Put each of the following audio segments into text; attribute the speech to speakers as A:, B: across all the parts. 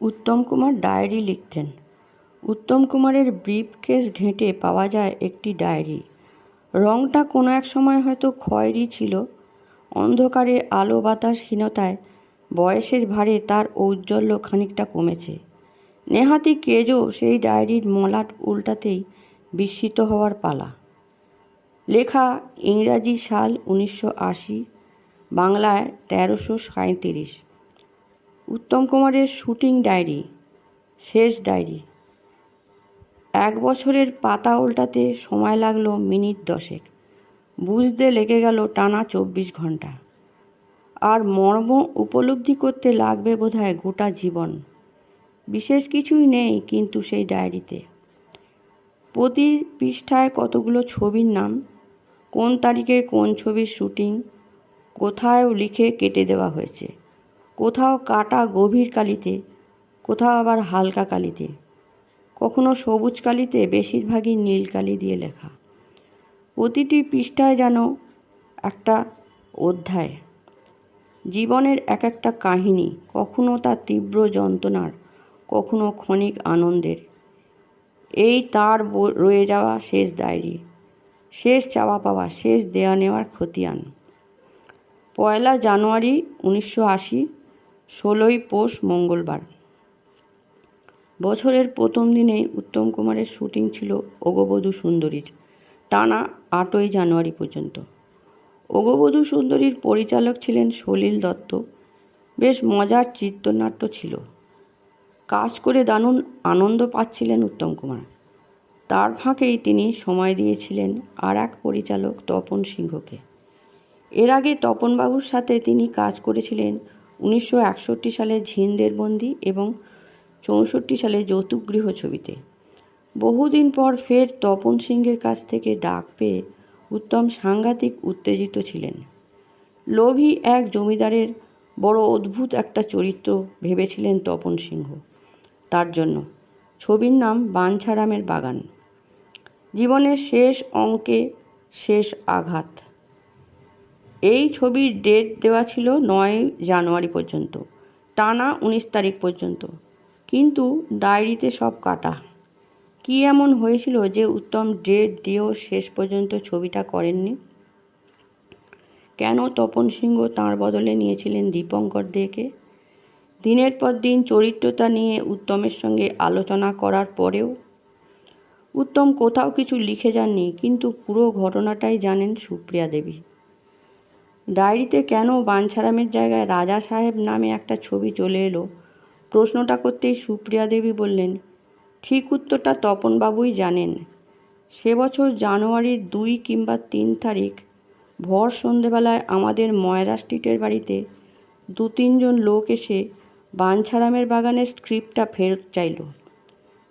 A: Uttam Kumar diary লিখতেন। উত্তম কুমারের briefcase ঘেঁটে পাওয়া যায় একটি ডায়েরি। রংটা কোনো এক সময় হয়তো খয়েরি ছিল। অন্ধকারে আলো বাতাসহীনতায় বয়সের ভারে তার ঔজ্জ্বল্য খানিকটা কমেছে। নেহাতি কেজো সেই ডায়েরির মলাট উল্টাতেই বিস্মিত হওয়ার পালা। লেখা ইংরাজি সাল উনিশশো আশি, বাংলায় তেরোশো সাঁইত্রিশ। উত্তম কুমারের শুটিং ডায়েরি, শেষ ডায়েরি। এক বছরের পাতা উল্টাতে সময় লাগল মিনিট দশেক। বুঝতে লেগে গেল টানা চব্বিশ ঘণ্টা। আর মর্ম উপলব্ধি করতে লাগবে বোধহয় গোটা জীবন। বিশেষ কিছুই নেই কিন্তু সেই ডায়েরিতে। প্রতি পৃষ্ঠায় কতগুলো ছবির নাম, কোন তারিখে কোন ছবির শুটিং কোথায় লিখে কেটে দেওয়া হয়েছে। কোথাও কাটা গভীর কালিতে, কোথাও আবার হালকা কালিতে। কখনো সবুজ কালিতে বেশিরভাগই নীল কালি দিয়ে লেখা। প্রতিটি পৃষ্ঠায় যেন একটা অধ্যায়। জীবনের এক একটা কাহিনী, কখনো তার তীব্র যন্ত্রণার, কখনো ক্ষণিক আনন্দের। এই তার রয়ে যাওয়া শেষ ডায়েরি, শেষ চাওয়া পাওয়া, শেষ দেয়া নেওয়ার খতিয়ান। পয়লা জানুয়ারি উনিশশো আশি ষোলোই পৌষ মঙ্গলবার। বছরের প্রথম দিনেই উত্তম কুমারের শুটিং ছিল ওগবধূ সুন্দরীর, টানা আটই জানুয়ারি পর্যন্ত। ওগবধূ সুন্দরীর পরিচালক ছিলেন সলিল দত্ত। বেশ মজার চিত্রনাট্য ছিল। কাজ করে দারুণ আনন্দ পাচ্ছিলেন উত্তম কুমার। তার ফাঁকেই তিনি সময় দিয়েছিলেন আর এক পরিচালক তপন সিংহকে। এর আগে তপনবাবুর সাথে তিনি কাজ করেছিলেন উনিশশো একষট্টি সালে ঝিন্দের বন্দি এবং চৌষট্টি সালে যৌতুকগৃহ ছবিতে। বহুদিন পর ফের তপন সিংহের কাছ থেকে ডাক পেয়ে উত্তম সাংঘাতিক উত্তেজিত ছিলেন। লোভী এক জমিদারের বড় অদ্ভুত একটা চরিত্র ভেবেছিলেন তপন সিংহ। তার জন্য ছবির নাম বাঞ্ছারামের বাগান। জীবনের শেষ অঙ্কে শেষ আঘাত। এই ছবির ডেট দেওয়া ছিল নয় জানুয়ারি পর্যন্ত। টানা উনিশ তারিখ পর্যন্ত। কিন্তু ডায়েরিতে সব কাটা। কি এমন হয়েছিল যে উত্তম ডেট দিয়েও শেষ পর্যন্ত ছবিটা করেননি? কেন তপন সিংহ তাঁর বদলে নিয়েছিলেন দীপঙ্কর দেকে? দিনের পর দিন চরিত্রতা নিয়ে উত্তমের সঙ্গে আলোচনা করার পরেও। উত্তম কোথাও কিছু লিখে যাননি, কিন্তু পুরো ঘটনাটাই জানেন সুপ্রিয়া দেবী। ডায়েরিতে কেন বাঞ্ছারামের জায়গায় রাজা সাহেব নামে একটা ছবি চলে এলো? প্রশ্নটা করতেই সুপ্রিয়া দেবী বললেন, ঠিক উত্তরটা তপনবাবুই জানেন। সে বছর জানুয়ারির দুই কিংবা তিন তারিখ ভর সন্ধেবেলায় আমাদের ময়রা স্ট্রিটের বাড়িতে দু তিনজন লোক এসে বাঞ্ছারামের বাগানের স্ক্রিপ্টটা ফেরত চাইল।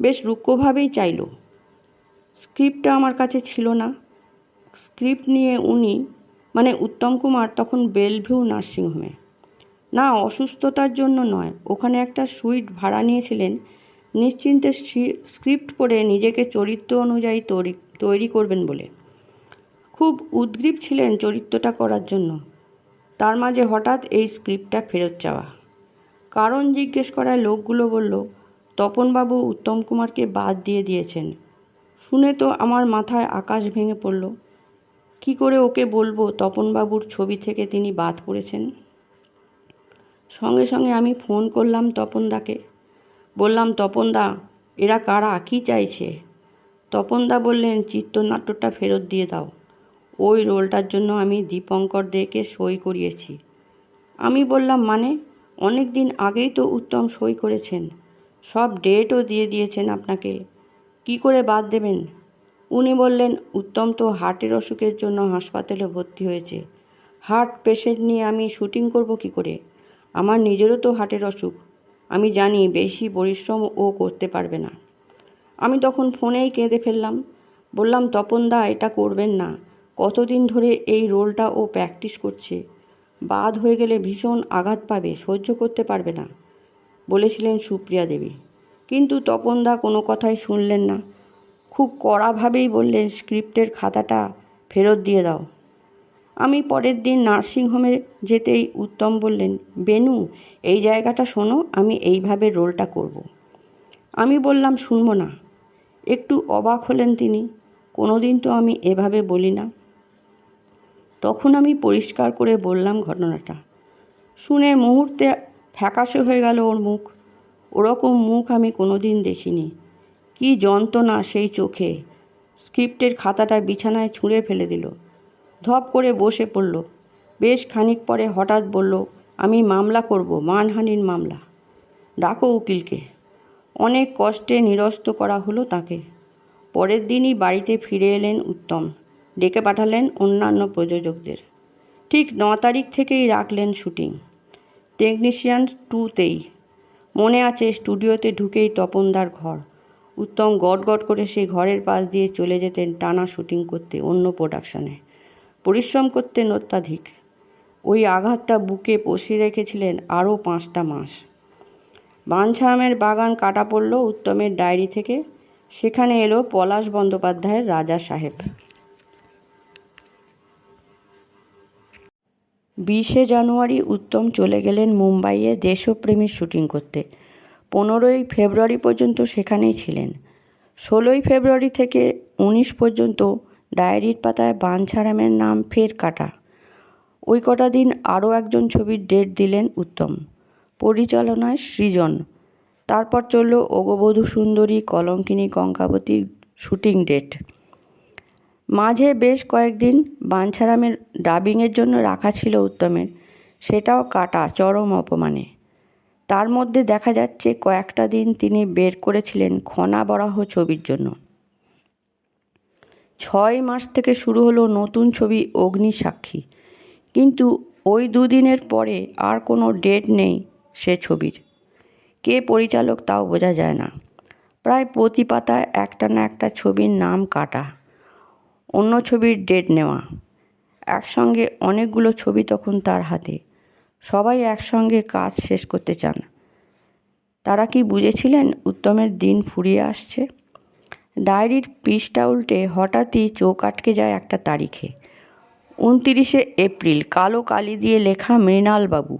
A: বেশ রুক্ষভাবেই চাইল। স্ক্রিপ্টটা আমার কাছে ছিল না। স্ক্রিপ্ট নিয়ে উনি মানে উত্তম কুমার তখন বেলভিউ নার্সিংহোমে। না, অসুস্থতার জন্য নয়। ওখানে একটা সুইট ভাড়া নিয়েছিলেন। নিশ্চিন্তে স্ক্রিপ্ট পড়ে নিজেকে চরিত্র অনুযায়ী তৈরি তৈরি করবেন বলে। খুব উদ্গ্রীব ছিলেন চরিত্রটা করার জন্য। তার মাঝে হঠাৎ এই স্ক্রিপ্টটা ফেরত চাওয়া। কারণ জিজ্ঞেস করায় লোকগুলো বলল, তপনবাবু উত্তম কুমারকে বাদ দিয়ে দিয়েছেন। শুনে তো আমার মাথায় আকাশ ভেঙে পড়ল। কি করে ওকে বলব? তপনবাবুর ছবি থেকে তিনি বাদ পড়েছেন। সঙ্গে সঙ্গে আমি ফোন করলাম তপনদাকে। বললাম, তপনদা, এরা কারা? কী চাইছে? তপনদা বললেন, চিত্রনাট্যটা ফেরত দিয়ে দাও। ওই রোলটার জন্য আমি দীপঙ্কর দেকে সই করিয়েছি। আমি বললাম মানে? অনেক দিন আগেই তো উত্তম সই করেছেন। সব ডেটও দিয়ে দিয়েছেন আপনাকে। কি করে বাদ দেবেন? উনি বললেন, উত্তম তো হার্টের অসুখের জন্য হাসপাতালে ভর্তি হয়েছে। হার্ট পেশেন্ট নিয়ে আমি শুটিং করব কি করে? আমার নিজেরও তো হার্টের অসুখ। আমি জানি বেশি পরিশ্রম ও করতে পারবে না। আমি তখন ফোনেই কেঁদে ফেললাম। বললাম তপনদা এটা করবেন না। কতদিন ধরে এই রোলটা ও প্র্যাকটিস করছে। বাদ হয়ে গেলে ভীষণ আঘাত পাবে, সহ্য করতে পারবে না। বলেছিলেন সুপ্রিয়া দেবী। কিন্তু তপনদা কোনো কথাই শুনলেন না। খুব কড়াভাবেই বললেন, স্ক্রিপ্টের খাতাটা ফেরত দিয়ে দাও। আমি পরের দিন নার্সিংহোমে যেতেই উত্তম বললেন, বেনু, এই জায়গাটা শোনো, আমি এইভাবে রোলটা করব। আমি বললাম, শুনব না। একটু অবাক হলেন তিনি, কোনোদিন তো আমি এভাবে বলি না। তখন আমি পরিষ্কার করে বললাম ঘটনাটা। শুনে মুহূর্তে ফ্যাকাশে হয়ে গেল ওর মুখ। ওরকম মুখ আমি কোনোদিন দেখিনি। কি যন্ত্রণা সেই চোখে। স্ক্রিপ্টের খাতাটা বিছানায় ছুঁড়ে ফেলে দিল। ধপ করে বসে পড়ল। বেশ খানিক পরে হঠাৎ বলল, আমি মামলা করব, মানহানির মামলা। ডাকো উকিলকে। অনেক কষ্টে নিরস্ত করা হলো তাকে। পরের দিনই বাড়িতে ফিরে এলেন উত্তম। ডেকে পাঠালেন অন্যান্য প্রযোজকদের। ঠিক ন তারিখ থেকেই রাখলেন শুটিং। টেকনিশিয়ান টুতেই মনে আছে স্টুডিওতে ঢুকেই তপনদার ঘর। উত্তম গট গট করে সেই ঘরের পাশ দিয়ে চলে যেতেন টানা শুটিং করতে অন্য প্রোডাকশানে পরিশ্রম করতেন অত্যাধিক। ওই আঘাতটা বুকে পষে রেখেছিলেন আরও পাঁচটা মাস। বাঞ্ছামের বাগান কাটা পড়ল উত্তমের ডায়েরি থেকে। সেখানে এলো পলাশ বন্দ্যোপাধ্যায়ের রাজা সাহেব। বিশে জানুয়ারি উত্তম চলে গেলেন মুম্বাইয়ে দেশপ্রেমীর শুটিং করতে। পনেরোই ফেব্রুয়ারি পর্যন্ত সেখানেই ছিলেন। ষোলোই ফেব্রুয়ারি থেকে উনিশ পর্যন্ত ডায়েরির পাতায় বাঞ্ছারামের নাম ফের কাটা। ওই কটা দিন আরও একজন ছবির ডেট দিলেন উত্তম। পরিচালনায় সৃজন। তারপর চলল ওগবধূ সুন্দরী কলঙ্কিনী কঙ্কাবতীর শুটিং ডেট। মাঝে বেশ কয়েকদিন বাঞ্ছারামের ডাবিংয়ের জন্য রাখা ছিল উত্তমের। সেটাও কাটা, চরম অপমানে। তার মধ্যে দেখা যাচ্ছে কয়েকটা দিন তিনি বের করেছিলেন খনা বরাহ ছবির জন্য। ছয় মাস থেকে শুরু হলো নতুন ছবি অগ্নি সাক্ষী। কিন্তু ওই দুদিনের পরে আর কোনো ডেট নেই সে ছবির। কে পরিচালক তাও বোঝা যায় না। প্রায় প্রতি পাতায় একটা না একটা ছবির নাম কাটা। অন্য ছবির ডেট নেওয়া। একসঙ্গে অনেকগুলো ছবি তখন তার হাতে। সবাই একসঙ্গে কাজ শেষ করতে চান। তারা কি বুঝেছিলেন উত্তমের দিন ফুরিয়ে আসছে? ডায়েরির পৃষ্ঠা উল্টে হঠাৎই চোখ আটকে যায় একটা তারিখে। উনতিরিশে এপ্রিল, কালো কালি দিয়ে লেখা মৃণালবাবু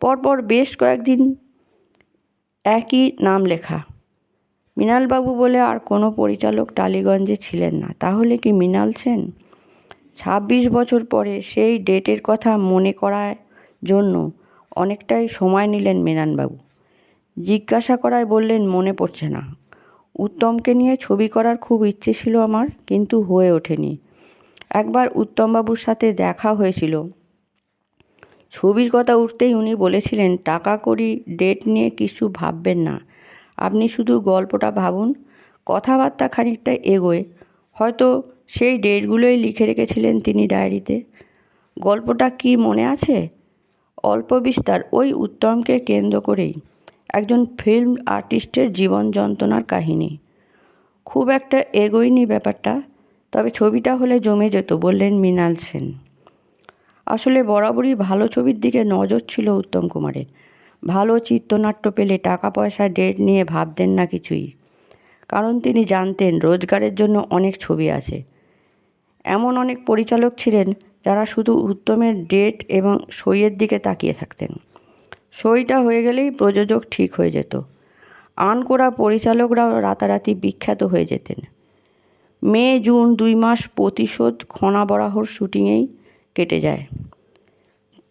A: পরপর বেশ কয়েকদিন একই নাম লেখা। মৃণালবাবু বলে আর কোনো পরিচালক টালিগঞ্জে ছিলেন না। তাহলে কি মৃণাল সেন? ছাব্বিশ বছর পরে সেই ডেটের কথা মনে করার জন্য অনেকটাই সময় নিলেন মৃণালবাবু জিজ্ঞাসা করায় বললেন, মনে পড়ছে না। উত্তমকে নিয়ে ছবি করার খুব ইচ্ছে ছিল আমার, কিন্তু হয়ে ওঠেনি। একবার উত্তমবাবুর সাথে দেখা হয়েছিল। ছবির কথা উঠতেই উনি বলেছিলেন, টাকা করি ডেট নিয়ে কিছু ভাববেন না। আপনি শুধু গল্পটা ভাবুন। কথাবার্তা খানিকটা এগোয়। হয়তো সেই ডেটগুলোই লিখে রেখেছিলেন তিনি ডায়েরিতে। গল্পটা কি মনে আছে? অল্প বিস্তার ওই উত্তমকে কেন্দ্র করেই একজন ফিল্ম আর্টিস্টের জীবন যন্ত্রণার কাহিনী। খুব একটা এগোয়নি ব্যাপারটা, তবে ছবিটা হলে জমে যেত, বললেন মৃণাল সেন। আসলে বরাবরই ভালো ছবির দিকে নজর ছিল উত্তম কুমারের। ভালো চিত্রনাট্য পেলে টাকা পয়সা ডেট নিয়ে ভাবতেন না কিছুই, কারণ তিনি জানতেন রোজগারের জন্য অনেক ছবি আছে। এমন অনেক পরিচালক ছিলেন যারা শুধু উত্তমের ডেট এবং সইয়ের দিকে তাকিয়ে থাকতেন। সইটা হয়ে গেলেই প্রযোজক ঠিক হয়ে যেত। আনকোরা পরিচালকরাও রাতারাতি বিখ্যাত হয়ে যেতেন। মে, জুন দুই মাস প্রতিশোধ খনা বরাহর শুটিংয়েই কেটে যায়।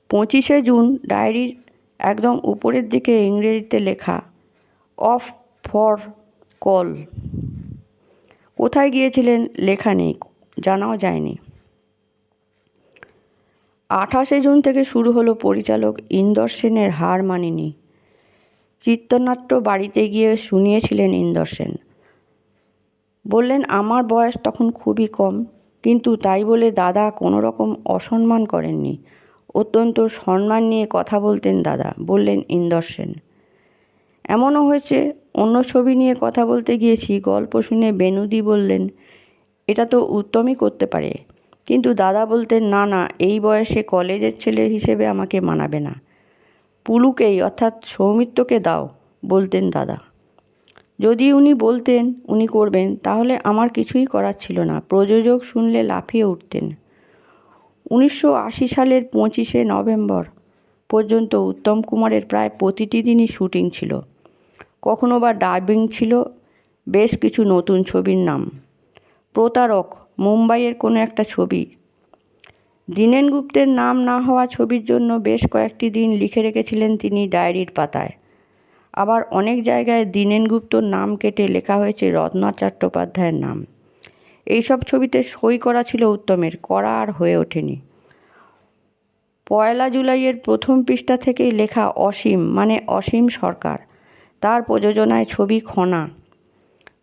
A: পঁচিশে জুন ডায়েরির একদম উপরের দিকে ইংরেজিতে লেখা, অফ ফর কল। কোথায় গিয়েছিলেন লেখা নেই, জানাও যায়নি। আঠাশে জুন থেকে শুরু হলো পরিচালক ইন্দর সেনের হার মানিনি। চিত্রনাট্য বাড়িতে গিয়ে শুনিয়েছিলেন ইন্দর সেন। বললেন, আমার বয়স তখন খুবই কম, কিন্তু তাই বলে দাদা কোনো রকম অসম্মান করেননি। অত্যন্ত সম্মান নিয়ে কথা বলতেন দাদা, বললেন ইন্দর সেন। এমনও হয়েছে, অন্য ছবি নিয়ে কথা বলতে গিয়েছি, গল্প শুনে বেনুদি বললেন, এটা তো উত্তমই করতে পারে। কিন্তু দাদা বলতেন, না না, এই বয়সে কলেজের ছেলে হিসেবে আমাকে মানাবে না। পুলুকেই, অর্থাৎ সৌমিত্রকে দাও, বলতেন দাদা। যদি উনি বলতেন, উনি করবেন, তাহলে আমার কিছুই করার ছিল না। প্রযোজক শুনলে লাফিয়ে উঠতেন। উনিশশো আশি সালের পঁচিশে নভেম্বর পর্যন্ত উত্তম কুমারের প্রায় প্রতিটি দিনই শুটিং ছিল। কখনো বা ডাবিং ছিল, বেশ কিছু নতুন ছবির নাম। প্রতারক মুম্বাইয়ের কোনো একটা ছবি। দীনেন গুপ্তের নাম না হওয়া ছবির জন্য বেশ কয়েকটি দিন লিখে রেখেছিলেন তিনি ডায়েরির পাতায়। আবার অনেক জায়গায় দীনেন গুপ্তর নাম কেটে লেখা হয়েছে রত্না চট্টোপাধ্যায়ের নাম। এইসব ছবিতে সই করা ছিল উত্তমের, করা আর হয়ে ওঠেনি। পয়লা জুলাইয়ের প্রথম পৃষ্ঠা থেকেই লেখা অসীম মানে অসীম সরকার। তার প্রযোজনায় ছবি খনা।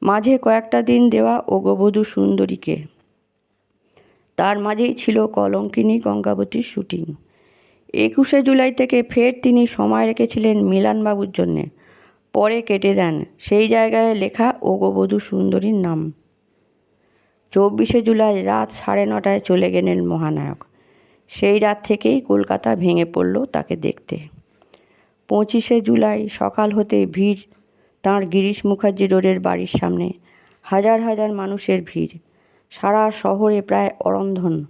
A: মাঝে কয়েকটা দিন দেওয়া ওগবধূ সুন্দরীকে। তার মাঝেই ছিল কলঙ্কিনী গঙ্গাবতীর শুটিং। একুশে জুলাই থেকে ফের তিনি সময় রেখেছিলেন মিলানবাবুর জন্যে। পরে কেটে দেন। সেই জায়গায় লেখা ওগবধূ সুন্দরীর নাম। চব্বিশে জুলাই রাত সাড়ে নটায় চলে গেলেন মহানায়ক। সেই রাত থেকেই কলকাতা ভেঙে পড়ল তাকে দেখতে। পঁচিশে জুলাই সকাল হতে ভিড়, তাঁর গিরিশ মুখার্জি রোডের বাড়ির সামনে। হাজার হাজার মানুষের ভিড়। সারা শহরে প্রায় অরন্ধন।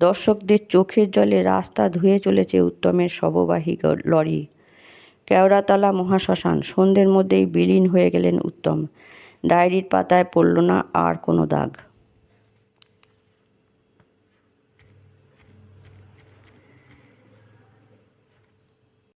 A: দর্শকদের চোখের জলে রাস্তা ধুয়ে চলেছে উত্তমের শববাহী লরি। কেওড়াতলা মহাশ্মশান, সন্ধ্যের মধ্যেই বিলীন হয়ে গেলেন উত্তম। ডায়েরির পাতায় পড়ল না আর কোনো দাগ।